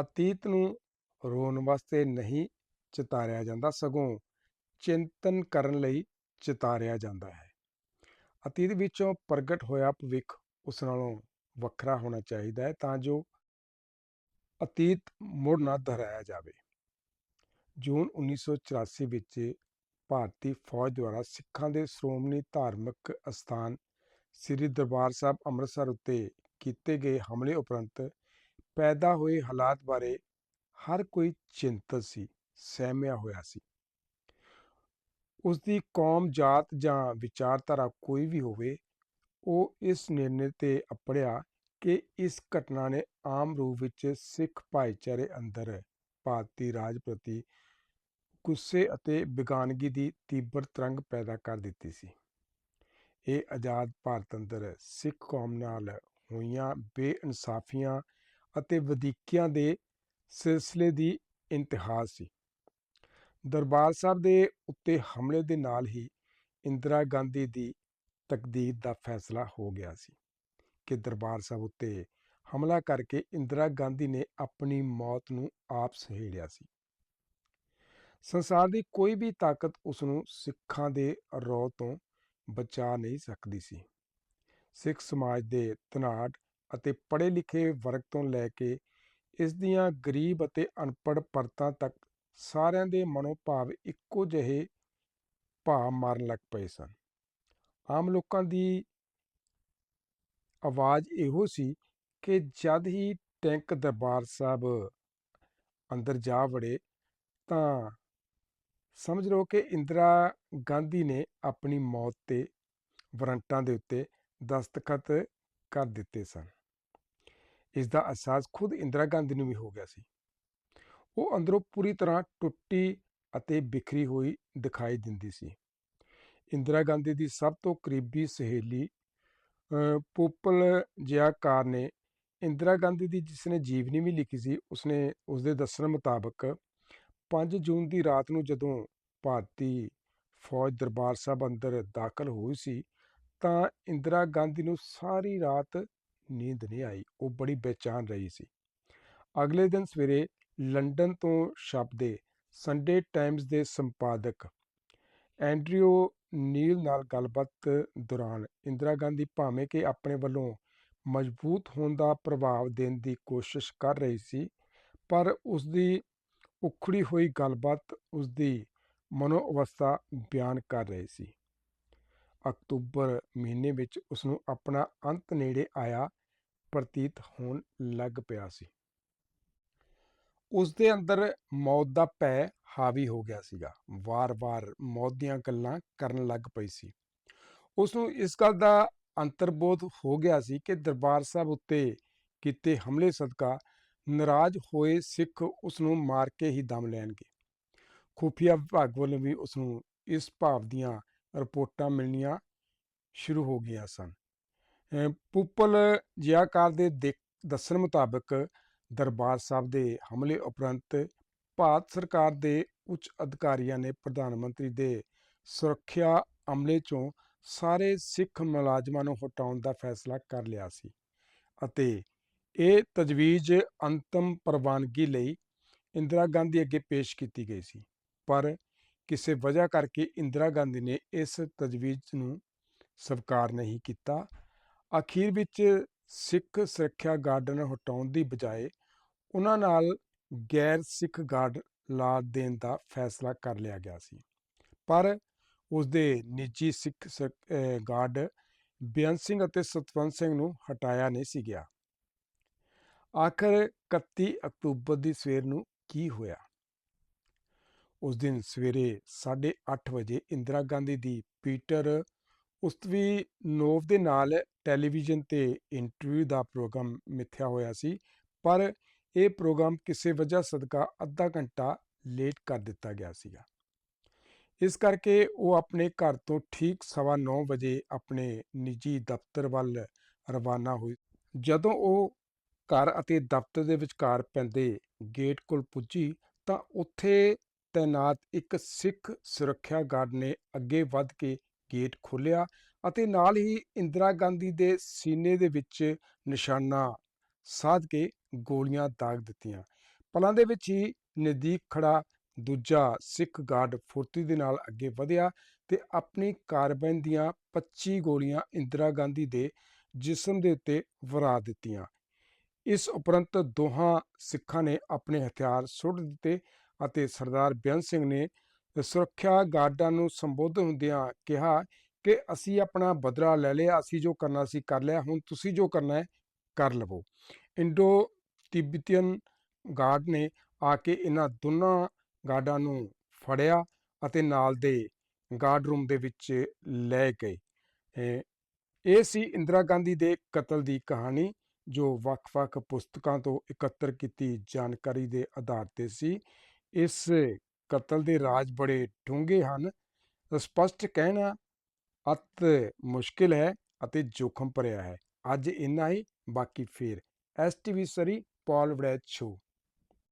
ਅਤੀਤ ਨੂੰ ਰੋਣ ਵਾਸਤੇ ਨਹੀਂ ਚਿਤਾਰਿਆ ਜਾਂਦਾ, ਸਗੋਂ ਚਿੰਤਨ ਕਰਨ ਲਈ ਚਿਤਾਰਿਆ ਜਾਂਦਾ ਹੈ। ਅਤੀਤ ਵਿੱਚੋਂ ਪ੍ਰਗਟ ਹੋਇਆ ਭਵਿੱਖ ਉਸ ਨਾਲੋਂ ਵੱਖਰਾ ਹੋਣਾ ਚਾਹੀਦਾ ਹੈ ਤਾਂ ਜੋ ਅਤੀਤ ਮੁੜ ਨਾ ਦੁਹਰਾਇਆ ਜਾਵੇ। ਜੂਨ 1984 ਵਿੱਚ ਭਾਰਤੀ ਫੌਜ ਦੁਆਰਾ ਸਿੱਖਾਂ ਦੇ ਸ਼੍ਰੋਮਣੀ ਧਾਰਮਿਕ ਅਸਥਾਨ ਸ੍ਰੀ ਦਰਬਾਰ ਸਾਹਿਬ ਅੰਮ੍ਰਿਤਸਰ ਉੱਤੇ ਕੀਤੇ ਗਏ ਹਮਲੇ ਉਪਰੰਤ ਪੈਦਾ ਹੋਏ ਹਾਲਾਤ ਬਾਰੇ ਹਰ ਕੋਈ ਚਿੰਤਤ ਸੀ, ਸਹਿਮਿਆ ਹੋਇਆ ਸੀ। ਉਸ ਦੀ ਕੌਮ, ਜਾਤ ਜਾਂ ਵਿਚਾਰਧਾਰਾ ਕੋਈ ਵੀ ਹੋਵੇ, ਉਹ ਇਸ ਨਿਰਣੇ ਤੇ ਅਪੜਿਆ ਕਿ ਇਸ ਘਟਨਾ ਨੇ ਆਮ ਰੂਪ ਵਿੱਚ ਸਿੱਖ ਭਾਈਚਾਰੇ ਅੰਦਰ ਭਾਰਤੀ ਰਾਜ ਪ੍ਰਤੀ ਗੁੱਸੇ ਅਤੇ ਬੇਗਾਨਗੀ ਦੀ ਤੀਬਰ ਤਰੰਗ ਪੈਦਾ ਕਰ ਦਿੱਤੀ ਸੀ। ਇਹ ਆਜ਼ਾਦ ਭਾਰਤ ਅੰਦਰ ਸਿੱਖ ਕੌਮ ਨਾਲ ਹੋਈਆਂ ਬੇਇਨਸਾਫੀਆਂ ਅਤੇ ਵਧੀਕੀਆਂ ਦੇ ਸਿਲਸਿਲੇ ਦੀ ਇੰਤਹਾ ਸੀ। ਦਰਬਾਰ ਸਾਹਿਬ ਦੇ ਉੱਤੇ ਹਮਲੇ ਦੇ ਨਾਲ ਹੀ ਇੰਦਰਾ ਗਾਂਧੀ ਦੀ ਤਕਦੀਰ ਦਾ ਫੈਸਲਾ ਹੋ ਗਿਆ ਸੀ ਕਿ ਦਰਬਾਰ ਸਾਹਿਬ ਉੱਤੇ ਹਮਲਾ ਕਰਕੇ ਇੰਦਰਾ ਗਾਂਧੀ ਨੇ ਆਪਣੀ ਮੌਤ ਨੂੰ ਆਪ ਸਹੇੜਿਆ ਸੀ। ਸੰਸਾਰ ਦੀ ਕੋਈ ਵੀ ਤਾਕਤ ਉਸ ਨੂੰ ਸਿੱਖਾਂ ਦੇ ਰੌ ਤੋਂ ਬਚਾ ਨਹੀਂ ਸਕਦੀ ਸੀ। ਸਿੱਖ ਸਮਾਜ ਦੇ ਧਨਾੜ ਅਤੇ ਪੜ੍ਹੇ ਲਿਖੇ ਵਰਗ ਤੋਂ ਲੈ ਕੇ ਇਸ ਦੀਆਂ ਗਰੀਬ ਅਤੇ ਅਨਪੜ੍ਹ ਪਰਤਾਂ ਤੱਕ ਸਾਰਿਆਂ ਦੇ ਮਨੋਭਾਵ ਇੱਕੋ ਜਿਹੇ ਭਾਅ ਮਾਰਨ ਲੱਗ ਪਏ ਸਨ। ਆਮ ਲੋਕਾਂ ਦੀ ਆਵਾਜ਼ ਇਹੋ ਸੀ ਕਿ ਜਦ ਹੀ ਟੈਂਕ ਦਰਬਾਰ ਸਾਹਿਬ ਅੰਦਰ ਜਾ ਵੜੇ ਤਾਂ ਸਮਝ ਲਓ ਕਿ ਇੰਦਰਾ ਗਾਂਧੀ ਨੇ ਆਪਣੀ ਮੌਤ ਤੇ ਵਰੰਟਾਂ ਦੇ ਉੱਤੇ ਦਸਤਖਤ ਕਰ ਦਿੱਤੇ ਸਨ। ਇਸ ਦਾ ਅਹਿਸਾਸ ਖੁਦ ਇੰਦਰਾ ਗਾਂਧੀ ਨੂੰ ਵੀ ਹੋ ਗਿਆ ਸੀ। ਉਹ ਅੰਦਰੋਂ ਪੂਰੀ ਤਰ੍ਹਾਂ ਟੁੱਟੀ ਅਤੇ ਬਿਖਰੀ ਹੋਈ ਦਿਖਾਈ ਦਿੰਦੀ ਸੀ। ਇੰਦਰਾ ਗਾਂਧੀ ਦੀ ਸਭ ਤੋਂ ਕਰੀਬੀ ਸਹੇਲੀ ਪੋਪਲ ਜਿਆਕਾਰ ਨੇ ਇੰਦਰਾ ਗਾਂਧੀ ਦੀ ਜਿਸਨੇ ਜੀਵਨੀ ਵੀ ਲਿਖੀ ਸੀ, ਉਸਨੇ ਉਸਦੇ ਦੱਸਣ ਮੁਤਾਬਕ 5 ਜੂਨ ਦੀ ਰਾਤ ਨੂੰ ਜਦੋਂ ਭਾਰਤੀ ਫੌਜ ਦਰਬਾਰ ਸਾਹਿਬ ਅੰਦਰ ਦਾਖਲ ਹੋਈ ਸੀ, ਤਾਂ ਇੰਦਰਾ ਗਾਂਧੀ ਨੂੰ ਸਾਰੀ ਰਾਤ ਨੀਂਦ ਨਹੀਂ ਆਈ, ਉਹ ਬੜੀ ਬੇਚੈਨ ਰਹੀ ਸੀ। ਅਗਲੇ ਦਿਨ ਸਵੇਰੇ ਲੰਡਨ ਤੋਂ ਛਪਦੇ ਸੰਡੇ ਟਾਈਮਜ਼ ਦੇ ਸੰਪਾਦਕ ਐਂਡਰਿਓ ਨੀਲ ਨਾਲ ਗੱਲਬਾਤ ਦੌਰਾਨ ਇੰਦਰਾ ਗਾਂਧੀ ਭਾਵੇਂ ਕਿ ਆਪਣੇ ਵੱਲੋਂ ਮਜ਼ਬੂਤ ਹੋਣ ਦਾ ਪ੍ਰਭਾਵ ਦੇਣ ਦੀ ਕੋਸ਼ਿਸ਼ ਕਰ ਰਹੀ ਸੀ, ਪਰ ਉਸ ਦੀ ਉਖੜੀ ਹੋਈ ਗੱਲਬਾਤ ਉਸ ਦੀ ਮਨੋ ਅਵਸਥਾ ਬਿਆਨ ਕਰ ਰਹੀ ਸੀ। ਅਕਤੂਬਰ ਮਹੀਨੇ ਵਿੱਚ ਉਸ ਨੂੰ ਆਪਣਾ ਅੰਤ ਨੇੜੇ ਆਇਆ ਪ੍ਰਤੀਤ ਹੋਣ ਲੱਗ ਪਿਆ ਸੀ। ਉਸ ਦੇ ਅੰਦਰ ਮੌਤ ਦਾ ਭੈ ਹਾਵੀ ਹੋ ਗਿਆ ਸੀਗਾ। ਵਾਰ-ਵਾਰ ਮੌਤ ਦੀਆਂ ਗੱਲਾਂ ਕਰਨ ਲੱਗ ਪਈ ਸੀ। ਉਸ ਨੂੰ ਇਸ ਗੱਲ ਦਾ ਅੰਤਰਬੋਧ ਹੋ ਗਿਆ ਸੀ ਕਿ ਦਰਬਾਰ ਸਾਹਿਬ ਉੱਤੇ ਕੀਤੇ ਹਮਲੇ ਸਦਕਾ ਨਾਰਾਜ਼ ਹੋਏ ਸਿੱਖ ਉਸ ਨੂੰ ਮਾਰ ਕੇ ਹੀ ਦਮ ਲੈਣਗੇ। ਖੂਫੀਆ ਵਿਭਾਗ ਵੱਲੋਂ ਵੀ ਉਸ ਨੂੰ ਇਸ ਭਾਵ ਦੀਆਂ ਰਿਪੋਰਟਾਂ ਮਿਲਣੀਆਂ ਸ਼ੁਰੂ ਹੋ ਗਈਆਂ ਸਨ। ਪੂਪਲ ਜਿਆਕਾਰ ਦੇ ਦੱਸਣ ਮੁਤਾਬਕ ਦਰਬਾਰ ਸਾਹਿਬ ਦੇ ਹਮਲੇ ਉਪਰੰਤ ਭਾਰਤ ਸਰਕਾਰ ਦੇ ਉੱਚ ਅਧਿਕਾਰੀਆਂ ਨੇ ਪ੍ਰਧਾਨ ਮੰਤਰੀ ਦੇ ਸੁਰੱਖਿਆ ਅਮਲੇ ਚੋਂ ਸਾਰੇ ਸਿੱਖ ਮੁਲਾਜ਼ਮਾਂ ਨੂੰ ਹਟਾਉਣ ਦਾ ਫੈਸਲਾ ਕਰ ਲਿਆ ਸੀ ਅਤੇ ਇਹ ਤਜਵੀਜ਼ ਅੰਤਮ ਪ੍ਰਵਾਨਗੀ ਲਈ ਇੰਦਰਾ ਗਾਂਧੀ ਅੱਗੇ ਪੇਸ਼ ਕੀਤੀ ਗਈ ਸੀ। ਪਰ ਕਿਸੇ ਵਜ੍ਹਾ ਕਰਕੇ ਇੰਦਰਾ ਗਾਂਧੀ ਨੇ ਇਸ ਤਜਵੀਜ਼ ਨੂੰ ਸਵੀਕਾਰ ਨਹੀਂ ਕੀਤਾ। ਅਖੀਰ ਵਿੱਚ ਸਿੱਖ ਸੁਰੱਖਿਆ ਗਾਰਡਨ ਹਟਾਉਣ ਦੀ ਬਜਾਏ ਉਹਨਾਂ ਨਾਲ ਗੈਰ ਸਿੱਖ ਗਾਰਡ ਲਾ ਦੇਣ ਦਾ ਫੈਸਲਾ ਕਰ ਲਿਆ ਗਿਆ ਸੀ। ਪਰ ਉਸ ਦੇ ਨਿੱਜੀ ਸਿੱਖ ਗਾਰਡ ਬੇਅੰਤ ਸਿੰਘ ਅਤੇ ਸਤਵੰਤ ਸਿੰਘ ਨੂੰ ਹਟਾਇਆ ਨਹੀਂ ਸੀ ਗਿਆ। ਆਖਰ 31 ਅਕਤੂਬਰ ਦੀ ਸਵੇਰ ਨੂੰ ਕੀ ਹੋਇਆ? ਉਸ ਦਿਨ ਸਵੇਰੇ 8:30 ਵਜੇ ਇੰਦਰਾ ਗਾਂਧੀ ਦੀ ਪੀਟਰ ਉਸਤਵੀ ਨੋਵ ਦੇ ਨਾਲ ਟੈਲੀਵਿਜ਼ਨ ਤੇ ਇੰਟਰਵਿਊ ਦਾ ਪ੍ਰੋਗਰਾਮ ਮਿੱਥਿਆ ਹੋਇਆ ਸੀ, ਪਰ ਇਹ ਪ੍ਰੋਗਰਾਮ ਕਿਸੇ ਵਜ੍ਹਾ ਸਦਕਾ ਅੱਧਾ ਘੰਟਾ ਲੇਟ ਕਰ ਦਿੱਤਾ ਗਿਆ ਸੀਗਾ। ਇਸ ਕਰਕੇ ਉਹ ਆਪਣੇ ਘਰ ਤੋਂ ਠੀਕ ਸਵਾ 9 ਵਜੇ ਆਪਣੇ ਨਿੱਜੀ ਦਫ਼ਤਰ ਵੱਲ ਰਵਾਨਾ ਹੋਈ। ਜਦੋਂ ਉਹ ਘਰ ਅਤੇ ਦਫ਼ਤਰ ਦੇ ਵਿਚਕਾਰ ਪੈਂਦੇ ਗੇਟ ਕੋਲ ਪੁੱਜੀ ਤਾਂ ਉੱਥੇ ਤੈਨਾਤ ਇੱਕ ਸਿੱਖ ਸੁਰੱਖਿਆ ਗਾਰਡ ਨੇ ਅੱਗੇ ਵੱਧ ਕੇ ਗੇਟ ਖੋਲ੍ਹਿਆ ਅਤੇ ਨਾਲ ਹੀ ਇੰਦਰਾ ਗਾਂਧੀ ਦੇ ਸੀਨੇ ਦੇ ਵਿੱਚ ਨਿਸ਼ਾਨਾ ਸਾਧ ਕੇ ਗੋਲੀਆਂ ਦਾਗ ਦਿੱਤੀਆਂ। ਪਲਾਂ ਦੇ ਵਿੱਚ ਹੀ ਨਜ਼ਦੀਕ ਖੜਾ ਦੂਜਾ ਸਿੱਖ ਗਾਰਡ ਫੁਰਤੀ ਦੇ ਨਾਲ ਅੱਗੇ ਵਧਿਆ ਤੇ ਆਪਣੀ ਕਾਰਬਾਈਨ ਦੀਆਂ 25 ਗੋਲੀਆਂ ਇੰਦਰਾ ਗਾਂਧੀ ਦੇ ਜਿਸਮ ਦੇ ਉੱਤੇ ਵਰਾ ਦਿੱਤੀਆਂ। ਇਸ ਉਪਰੰਤ ਦੋਹਾਂ ਸਿੱਖਾਂ ਨੇ ਆਪਣੇ ਹਥਿਆਰ ਸੁੱਟ ਦਿੱਤੇ ਅਤੇ ਸਰਦਾਰ ਬੇਅੰਤ ਸਿੰਘ ਨੇ ਸੁਰੱਖਿਆ ਗਾਰਡਾਂ ਨੂੰ ਸੰਬੋਧਨ ਹੁੰਦਿਆਂ ਕਿਹਾ ਕਿ ਅਸੀਂ ਆਪਣਾ ਬਦਲਾ ਲੈ ਲਿਆ, ਅਸੀਂ ਜੋ ਕਰਨਾ ਸੀ ਕਰ ਲਿਆ, ਹੁਣ ਤੁਸੀਂ ਜੋ ਕਰਨਾ ਹੈ ਕਰ ਲਵੋ। ਇੰਡੋ ਤਿੱਬਤੀਅਨ ਗਾਰਡ ਨੇ ਆ ਕੇ ਇਹਨਾਂ ਦੋਨਾਂ ਗਾਰਡਾਂ ਨੂੰ ਫੜਿਆ ਅਤੇ ਨਾਲ ਦੇ ਗਾਰਡ ਰੂਮ ਦੇ ਵਿੱਚ ਲੈ ਗਏ। ਇਹ ਸੀ ਇੰਦਰਾ ਗਾਂਧੀ ਦੇ ਕਤਲ ਦੀ ਕਹਾਣੀ, ਜੋ ਵੱਖ-ਵੱਖ ਪੁਸਤਕਾਂ ਤੋਂ ਇਕੱਤਰ ਕੀਤੀ ਜਾਣਕਾਰੀ ਦੇ ਆਧਾਰ ਤੇ ਸੀ। ਇਸ ਕਤਲ ਦੇ ਰਾਜ ਬੜੇ ਡੂੰਘੇ ਹਨ। ਸਪਸ਼ਟ ਕਹਿਣਾ ਅਤ ਮੁਸ਼ਕਿਲ ਹੈ ਅਤੇ ਜੋਖਮ ਭਰਿਆ ਹੈ। ਅੱਜ ਇੰਨਾ ਹੀ, ਬਾਕੀ ਫੇਰ। STV Surrey, Pal Waraich show